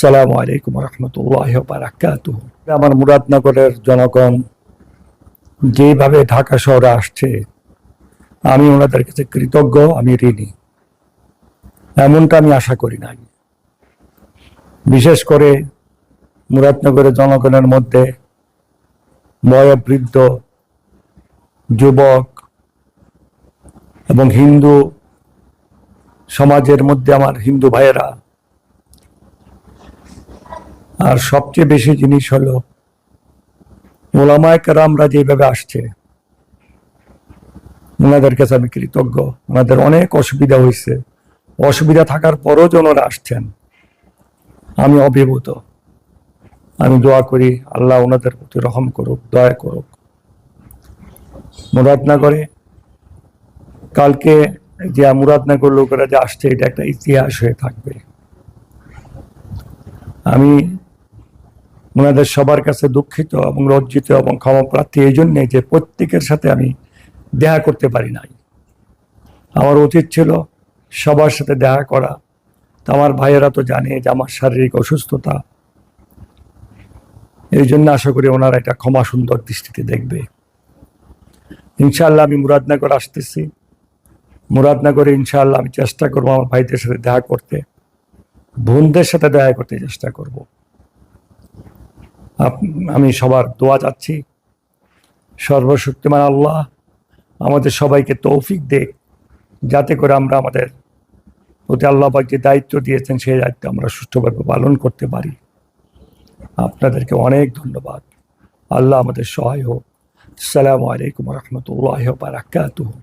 আসসালামু আলাইকুম রহমতুল্লাহ বারাকাত আমার মুরাদনগরের জনগণ যেভাবে ঢাকা শহরে আসছে, আমি ওনাদের কাছে কৃতজ্ঞ, আমি ঋণী। এমনটা আমি আশা করি নাই। বিশেষ করে মুরাদনগরের জনগণের মধ্যে বয়োবৃদ্ধ যুবক এবং হিন্দু সমাজের মধ্যে আমার হিন্দু ভাইয়েরা আর সবচেয়ে বেশি জিনিস হলো ওলামায় কারামরা যেভাবে আসছে, ওনাদের কাছে আমি কৃতজ্ঞ। ওনাদের অনেক অসুবিধা হয়েছে। অসুবিধা থাকার পরও যেন আসছেন। আমি অভিভূত। আমি দোয়া করি, আল্লাহ ওনাদের প্রতি রহম করুক, দয়া করুক। মুরাদনগরে কালকে যে মুরাদনগর লোকেরা যে আসছে, এটা একটা ইতিহাস হয়ে থাকবে। আমি ওনাদের সবার কাছে দুঃখিত এবং লজ্জিত এবং ক্ষমাপ্রার্থী এই জন্যে যে প্রত্যেকের সাথে আমি দেখা করতে পারি নাই। আমার উচিত ছিল সবার সাথে দেখা করা। তো আমার ভাইয়েরা তো জানে যে আমার শারীরিক অসুস্থতা। এই জন্য আশা করি ওনারা এটা ক্ষমা সুন্দর দৃষ্টিতে দেখবে। ইনশাআল্লাহ আমি মুরাদনগর আসতেছি। মুরাদনগরে ইনশাআল্লাহ আমি চেষ্টা করব আমার ভাইদের সাথে দেখা করতে। বোনদের সাথে দেখা করতে চেষ্টা করব। আমি সবার দোয়া চাচ্ছি। সর্বশক্তিমান আল্লাহ আমাদের সবাইকে তৌফিক দে, যাতে করে আমরা আমাদের প্রতি আল্লাহ পাক যে দায়িত্ব দিয়েছেন, সেই দায়িত্ব আমরা সুষ্ঠুভাবে পালন করতে পারি। আপনাদেরকে অনেক ধন্যবাদ। আল্লাহ আমাদের সহায় হোক। আসসালামু আলাইকুম রহমতুল্লাহ বারাকাতুহ।